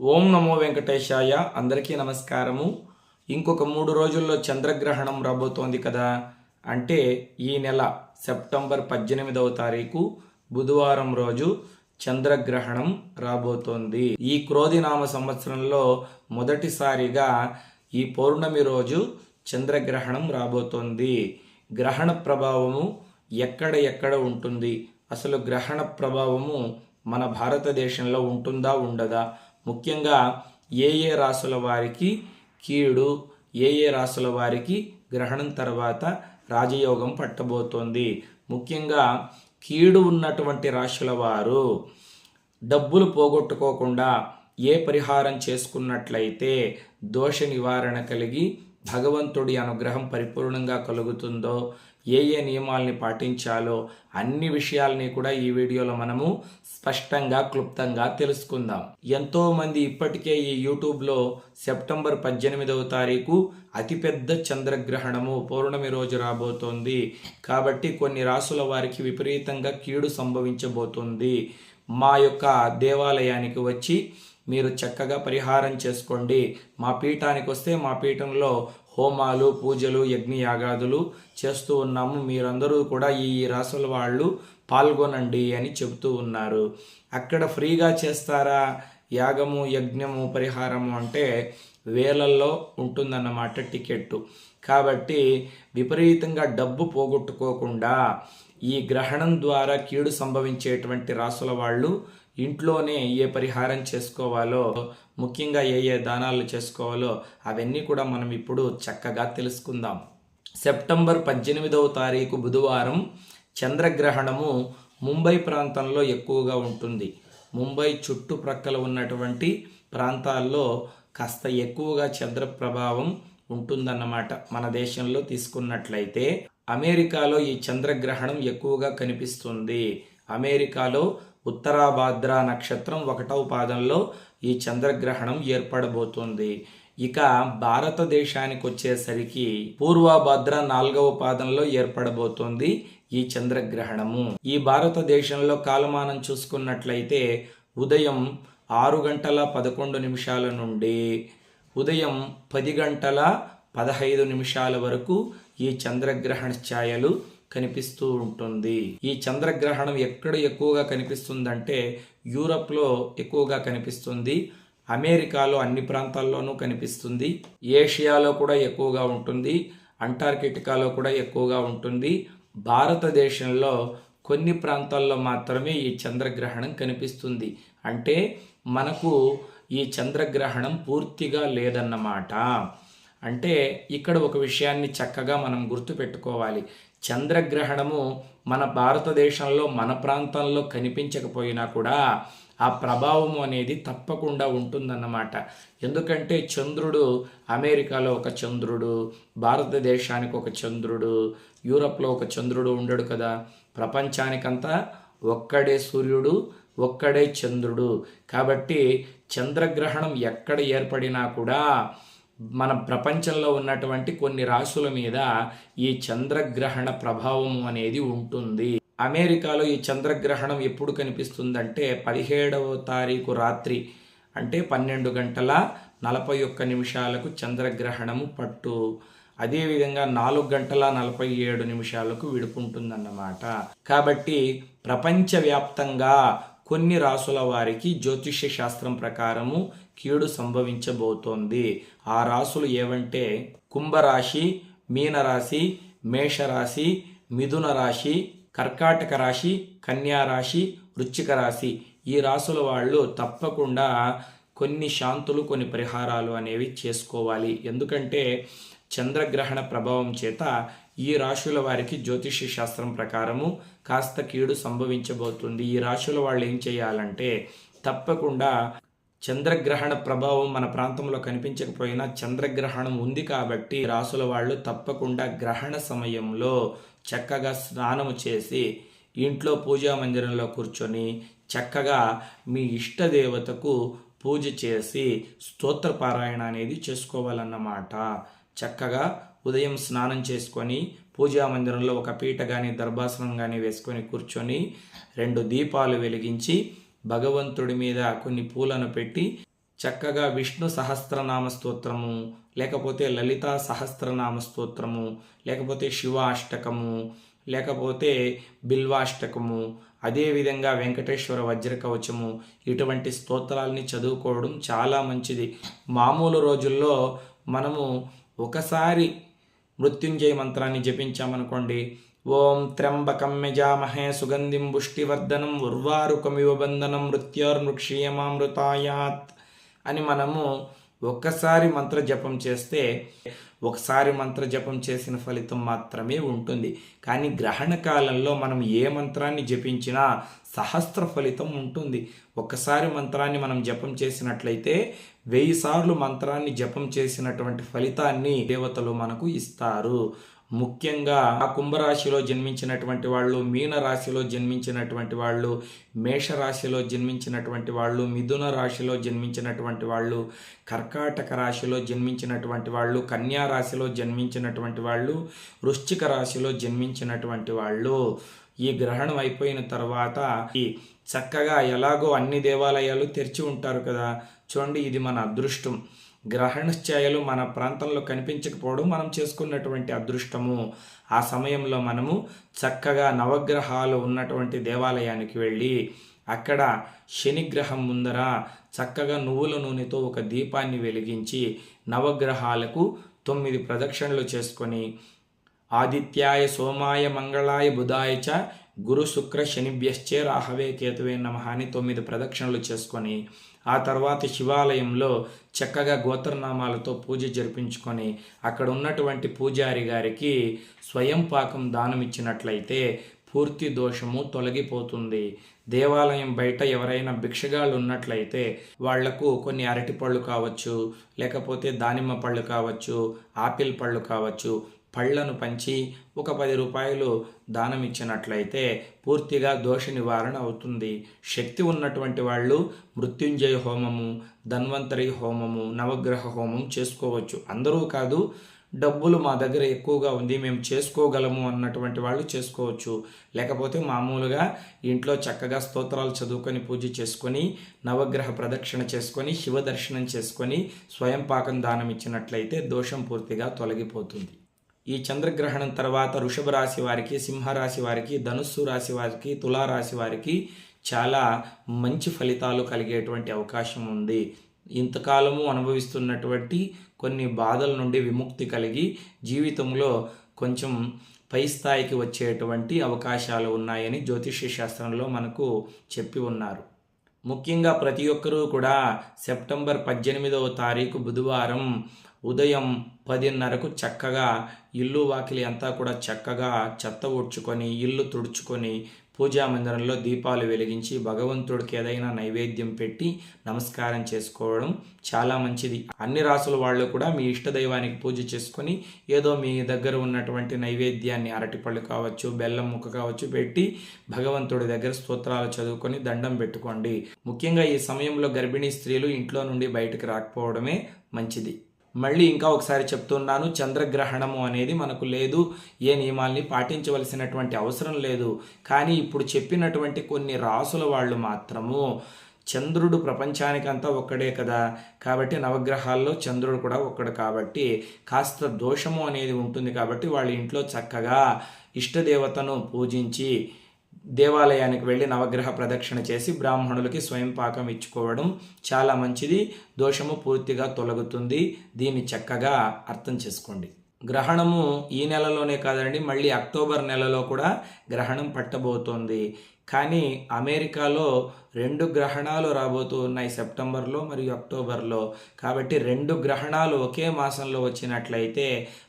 ఓం నమో వెంకటేశాయ. అందరికీ నమస్కారము. ఇంకొక మూడు రోజుల్లో చంద్రగ్రహణం రాబోతోంది కదా. అంటే ఈ నెల సెప్టెంబర్ పద్దెనిమిదవ తారీఖు బుధవారం రోజు చంద్రగ్రహణం రాబోతోంది. ఈ క్రోధినామ సంవత్సరంలో మొదటిసారిగా ఈ పౌర్ణమి రోజు చంద్రగ్రహణం రాబోతోంది. గ్రహణ ప్రభావము ఎక్కడ ఎక్కడ ఉంటుంది? అసలు గ్రహణ ప్రభావము మన భారతదేశంలో ఉంటుందా ఉండదా? ముఖ్యంగా ఏ ఏ రాసుల వారికి కీడు ఏ ఏ రాసుల వారికి గ్రహణం తర్వాత రాజయోగం పట్టబోతోంది. ముఖ్యంగా కీడు ఉన్నటువంటి రాశుల వారు డబ్బులు పోగొట్టుకోకుండా ఏ పరిహారం చేసుకున్నట్లయితే దోష నివారణ కలిగి భగవంతుడి అనుగ్రహం పరిపూర్ణంగా కలుగుతుందో ఏ ఏ నియమాల్ని పాటించాలో అన్ని విషయాల్ని కూడా ఈ వీడియోలో మనము స్పష్టంగా క్లుప్తంగా తెలుసుకుందాం. ఎంతోమంది ఇప్పటికే ఈ యూట్యూబ్లో సెప్టెంబర్ పద్దెనిమిదవ తారీఖు అతిపెద్ద చంద్రగ్రహణము పౌర్ణమి రోజు రాబోతోంది. కాబట్టి కొన్ని రాసుల వారికి విపరీతంగా కీడు సంభవించబోతుంది. మా యొక్క దేవాలయానికి వచ్చి మీరు చక్కగా పరిహారం చేసుకోండి. మా పీఠానికి వస్తే మా పీఠంలో హోమాలు పూజలు యజ్ఞయాగాదులు చేస్తూ ఉన్నాము. మీరందరూ కూడా ఈ రాసుల వాళ్ళు పాల్గొనండి అని చెబుతూ ఉన్నారు. అక్కడ ఫ్రీగా చేస్తారా? యాగము యజ్ఞము పరిహారము అంటే వేలల్లో ఉంటుందన్నమాట టికెట్టు. కాబట్టి విపరీతంగా డబ్బు పోగొట్టుకోకుండా ఈ గ్రహణం ద్వారా కీడు సంభవించేటువంటి రాసుల వాళ్ళు ఇంట్లోనే ఏ పరిహారం చేసుకోవాలో ముఖ్యంగా ఏ ఏ దానాలు చేసుకోవాలో అవన్నీ కూడా మనం ఇప్పుడు చక్కగా తెలుసుకుందాం. సెప్టెంబర్ పద్దెనిమిదవ తారీఖు బుధవారం చంద్రగ్రహణము ముంబై ప్రాంతంలో ఎక్కువగా ఉంటుంది. ముంబై చుట్టుప్రక్కల ఉన్నటువంటి ప్రాంతాల్లో కాస్త ఎక్కువగా చంద్ర ప్రభావం ఉంటుందన్నమాట మన దేశంలో తీసుకున్నట్లయితే. అమెరికాలో ఈ చంద్రగ్రహణం ఎక్కువగా కనిపిస్తుంది. అమెరికాలో ఉత్తరాభాద్ర నక్షత్రం ఒకటవ పాదంలో ఈ చంద్రగ్రహణం ఏర్పడబోతుంది. ఇక భారతదేశానికి వచ్చేసరికి పూర్వభద్ర నాలుగవ పాదంలో ఏర్పడబోతోంది ఈ చంద్రగ్రహణము. ఈ భారతదేశంలో కాలమానం చూసుకున్నట్లయితే ఉదయం ఆరు గంటల పదకొండు నిమిషాల నుండి ఉదయం పది గంటల పదహైదు నిమిషాల వరకు ఈ చంద్రగ్రహణ ఛాయలు కనిపిస్తూ ఉంటుంది. ఈ చంద్రగ్రహణం ఎక్కడ ఎక్కువగా కనిపిస్తుందంటే యూరప్లో ఎక్కువగా కనిపిస్తుంది. అమెరికాలో అన్ని ప్రాంతాల్లోనూ కనిపిస్తుంది. ఏషియాలో కూడా ఎక్కువగా ఉంటుంది. అంటార్కిటికాలో కూడా ఎక్కువగా ఉంటుంది. భారతదేశంలో కొన్ని ప్రాంతాల్లో మాత్రమే ఈ చంద్రగ్రహణం కనిపిస్తుంది. అంటే మనకు ఈ చంద్రగ్రహణం పూర్తిగా లేదన్నమాట. అంటే ఇక్కడ ఒక విషయాన్ని చక్కగా మనం గుర్తుపెట్టుకోవాలి. చంద్రగ్రహణము మన భారతదేశంలో మన ప్రాంతంలో కనిపించకపోయినా కూడా ఆ ప్రభావము అనేది తప్పకుండా ఉంటుందన్నమాట. ఎందుకంటే చంద్రుడు అమెరికాలో ఒక చంద్రుడు భారతదేశానికి ఒక చంద్రుడు యూరప్లో ఒక చంద్రుడు ఉండడు కదా. ప్రపంచానికంతా ఒక్కడే సూర్యుడు ఒక్కడే చంద్రుడు. కాబట్టి చంద్రగ్రహణం ఎక్కడ ఏర్పడినా కూడా మన ప్రపంచంలో ఉన్నటువంటి కొన్ని రాశుల మీద ఈ చంద్రగ్రహణ ప్రభావం అనేది ఉంటుంది. అమెరికాలో ఈ చంద్రగ్రహణం ఎప్పుడు కనిపిస్తుందంటే పదిహేడవ తారీఖు రాత్రి అంటే పన్నెండు గంటల నలభై ఒక్క నిమిషాలకు చంద్రగ్రహణము పట్టు. అదేవిధంగా నాలుగు గంటల నలభై ఏడు నిమిషాలకు విడుపుంటుందన్నమాట. కాబట్టి ప్రపంచవ్యాప్తంగా కొన్ని రాసుల వారికి జ్యోతిష్య శాస్త్రం ప్రకారము కీడు సంభవించబోతోంది. ఆ రాసులు ఏవంటే కుంభరాశి మీనరాశి మేషరాశి మిథున రాశి కర్కాటక రాశి కన్యా రాశి రాశి. ఈ రాసుల వాళ్ళు తప్పకుండా కొన్ని శాంతులు కొన్ని పరిహారాలు అనేవి చేసుకోవాలి. ఎందుకంటే చంద్రగ్రహణ ప్రభావం చేత ఈ రాశుల వారికి జ్యోతిష్య శాస్త్రం ప్రకారము కాస్త కీడు సంభవించబోతుంది. ఈ రాశుల వాళ్ళు ఏం చేయాలంటే తప్పకుండా చంద్రగ్రహణ ప్రభావం మన ప్రాంతంలో కనిపించకపోయినా చంద్రగ్రహణం ఉంది కాబట్టి రాసుల వాళ్ళు తప్పకుండా గ్రహణ సమయంలో చక్కగా స్నానము చేసి ఇంట్లో పూజా మందిరంలో కూర్చొని చక్కగా మీ ఇష్టదేవతకు పూజ చేసి స్తోత్ర పారాయణ అనేది చేసుకోవాలన్నమాట. చక్కగా ఉదయం స్నానం చేసుకొని పూజా మందిరంలో ఒక పీట కానీ దర్భాసనం కానీ వేసుకొని కూర్చొని రెండు దీపాలు వెలిగించి భగవంతుడి మీద కొన్ని పూలను పెట్టి చక్కగా విష్ణు సహస్రనామ స్తోత్రము లేకపోతే లలితా సహస్రనామ స్తోత్రము లేకపోతే శివాష్టకము లేకపోతే బిల్వాష్టకము అదేవిధంగా వెంకటేశ్వర వజ్రకవచము ఇటువంటి స్తోత్రాలని చదువుకోవడం చాలా మంచిది. మామూలు రోజుల్లో మనము ఒకసారి మృత్యుంజయ మంత్రాన్ని జపించామనుకోండి ఓం త్ర్యంబకం యజామహే సుగంధిం పుష్టివర్ధనం ఉర్వారుకమివ బంధనం మృత్యోర్మృక్షీయమామృతాయాత్ అని మనము ఒక్కసారి మంత్ర జపం చేస్తే ఒకసారి మంత్ర జపం చేసిన ఫలితం మాత్రమే ఉంటుంది. కానీ గ్రహణ కాలంలో మనం ఏ మంత్రాన్ని జపించినా సహస్ర ఫలితం ఉంటుంది. ఒక్కసారి మంత్రాన్ని మనం జపం చేసినట్లయితే వెయ్యి సార్లు మంత్రాన్ని జపం చేసినటువంటి ఫలితాన్ని దేవతలు మనకు ఇస్తారు. ముఖ్యంగా ఆ కుంభరాశిలో జన్మించినటువంటి వాళ్ళు మీన రాశిలో జన్మించినటువంటి వాళ్ళు మేషరాశిలో జన్మించినటువంటి వాళ్ళు మిథున రాశిలో జన్మించినటువంటి వాళ్ళు కర్కాటక రాశిలో జన్మించినటువంటి వాళ్ళు కన్యా రాశిలో జన్మించినటువంటి వాళ్ళు వృశ్చిక రాశిలో జన్మించినటువంటి వాళ్ళు. ఈ గ్రహణం అయిపోయిన తర్వాత ఈ చక్కగా ఎలాగో అన్ని దేవాలయాలు తెరిచి ఉంటారు కదా. చూడండి ఇది మన అదృష్టం. గ్రహణ ఛాయలు మన ప్రాంతంలో కనిపించకపోవడం మనం చేసుకున్నటువంటి అదృష్టము. ఆ సమయంలో మనము చక్కగా నవగ్రహాలు ఉన్నటువంటి దేవాలయానికి వెళ్ళి అక్కడ శనిగ్రహం ముందర చక్కగా నువ్వుల నూనెతో ఒక దీపాన్ని వెలిగించి నవగ్రహాలకు తొమ్మిది ప్రదక్షిణలు చేసుకొని ఆదిత్యాయ సోమాయ మంగళాయ బుధాయ చ గురు శుక్ర శనిభ్యశ్చే రాహవే కేతువే నమ అని తొమ్మిది ప్రదక్షిణలు చేసుకొని ఆ తర్వాత శివాలయంలో చక్కగా గోత్రనామాలతో పూజ జరిపించుకొని అక్కడ ఉన్నటువంటి పూజారి గారికి స్వయం పాకం దానం ఇచ్చినట్లయితే పూర్తి దోషము తొలగిపోతుంది. దేవాలయం బయట ఎవరైనా భిక్షగాళ్ళు ఉన్నట్లయితే వాళ్ళకు కొన్ని అరటిపళ్ళు కావచ్చు లేకపోతే దానిమ్మ పళ్ళు కావచ్చు ఆపిల్ పళ్ళు కావచ్చు పళ్ళను పంచి ఒక పది రూపాయలు దానం ఇచ్చినట్లయితే పూర్తిగా దోష నివారణ అవుతుంది. శక్తి ఉన్నటువంటి వాళ్ళు మృత్యుంజయ హోమము ధన్వంతరి హోమము నవగ్రహ హోమం చేసుకోవచ్చు. అందరూ కాదు డబ్బులు మా దగ్గర ఎక్కువగా ఉంది మేము చేసుకోగలము అన్నటువంటి వాళ్ళు చేసుకోవచ్చు. లేకపోతే మామూలుగా ఇంట్లో చక్కగా స్తోత్రాలు చదువుకొని పూజ చేసుకొని నవగ్రహ ప్రదక్షిణ చేసుకొని శివ దర్శనం చేసుకొని స్వయం పాకం దానం ఇచ్చినట్లయితే దోషం పూర్తిగా తొలగిపోతుంది. ఈ చంద్రగ్రహణం తర్వాత వృషభ రాశి వారికి సింహరాశి వారికి ధనుస్సు రాశి వారికి తులారాశి వారికి చాలా మంచి ఫలితాలు కలిగేటువంటి అవకాశం ఉంది. ఇంతకాలము అనుభవిస్తున్నటువంటి కొన్ని బాధల నుండి విముక్తి కలిగి జీవితంలో కొంచెం పై స్థాయికి వచ్చేటువంటి అవకాశాలు ఉన్నాయని జ్యోతిష్య శాస్త్రంలో మనకు చెప్పి ఉన్నారు. ముఖ్యంగా ప్రతి ఒక్కరూ కూడా సెప్టెంబర్ పద్దెనిమిదవ తారీఖు బుధవారం ఉదయం పదిన్నరకు చక్కగా ఇల్లు వాకిలి అంతా కూడా చక్కగా చెత్త ఊడ్చుకొని ఇల్లు తుడుచుకొని పూజా మందిరంలో దీపాలు వెలిగించి భగవంతుడికి ఏదైనా నైవేద్యం పెట్టి నమస్కారం చేసుకోవడం చాలా మంచిది. అన్ని రాసుల వాళ్ళు కూడా మీ ఇష్టదైవానికి పూజ చేసుకొని ఏదో మీ దగ్గర ఉన్నటువంటి నైవేద్యాన్ని అరటిపళ్ళు కావచ్చు బెల్లం ముక్క కావచ్చు పెట్టి భగవంతుడి దగ్గర స్తోత్రాలు చదువుకొని దండం పెట్టుకోండి. ముఖ్యంగా ఈ సమయంలో గర్భిణీ స్త్రీలు ఇంట్లో నుండి బయటకు రాకపోవడమే మంచిది. మళ్ళీ ఇంకా ఒకసారి చెప్తున్నాను చంద్రగ్రహణము అనేది మనకు లేదు ఏ నియమాల్ని పాటించవలసినటువంటి అవసరం లేదు. కానీ ఇప్పుడు చెప్పినటువంటి కొన్ని రాసుల వాళ్ళు మాత్రము చంద్రుడు ప్రపంచానికంతా ఒక్కడే కదా. కాబట్టి నవగ్రహాల్లో చంద్రుడు కూడా ఒక్కడు కాబట్టి కాస్త దోషము అనేది ఉంటుంది కాబట్టి వాళ్ళ ఇంట్లో చక్కగా ఇష్టదేవతను పూజించి దేవాలయానికి వెళ్ళి నవగ్రహ ప్రదక్షిణ చేసి బ్రాహ్మణులకి స్వయం పాకం ఇచ్చుకోవడం చాలా మంచిది. దోషము పూర్తిగా తొలగుతుంది. దీన్ని చక్కగా అర్థం చేసుకోండి. గ్రహణము ఈ నెలలోనే కాదండి మళ్ళీ అక్టోబర్ నెలలో కూడా గ్రహణం పట్టబోతోంది. కానీ అమెరికాలో రెండు గ్రహణాలు రాబోతూ ఉన్నాయి సెప్టెంబర్లో మరియు అక్టోబర్లో. కాబట్టి రెండు గ్రహణాలు ఒకే మాసంలో వచ్చినట్లయితే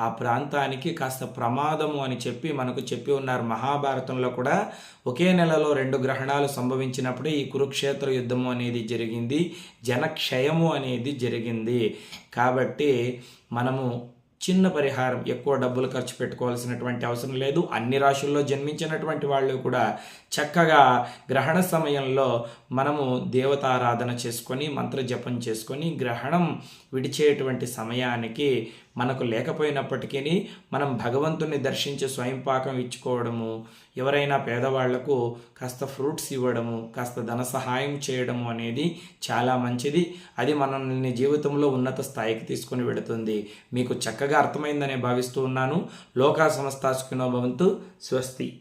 ఆ ప్రాంతానికి కాస్త ప్రమాదము అని చెప్పి మనకు చెప్పి ఉన్నారు. మహాభారతంలో కూడా ఒకే నెలలో రెండు గ్రహణాలు సంభవించినప్పుడే ఈ కురుక్షేత్ర యుద్ధము అనేది జరిగింది. జనక్షయము అనేది జరిగింది. కాబట్టి మనము చిన్న పరిహారం ఎక్కువ డబ్బులు ఖర్చు పెట్టుకోవాల్సినటువంటి అవసరం లేదు. అన్ని రాశుల్లో జన్మించినటువంటి వాళ్ళు కూడా చక్కగా గ్రహణ సమయంలో మనము దేవతారాధన చేసుకొని మంత్ర జపం చేసుకొని గ్రహణం విడిచేటువంటి సమయానికి మనకు లేకపోయినప్పటికీ మనం భగవంతుని దర్శించి స్వయంపాకం ఇచ్చుకోవడము ఎవరైనా పేదవాళ్ళకు కాస్త ఫ్రూట్స్ ఇవ్వడము కాస్త ధన సహాయం చేయడము అనేది చాలా మంచిది. అది మనల్ని జీవితంలో ఉన్నత స్థాయికి తీసుకుని వెళుతుంది. మీకు చక్కగా అర్థమైందనే భావిస్తూ ఉన్నాను. లోకా సంస్థాసుకునో భవంతు. స్వస్తి.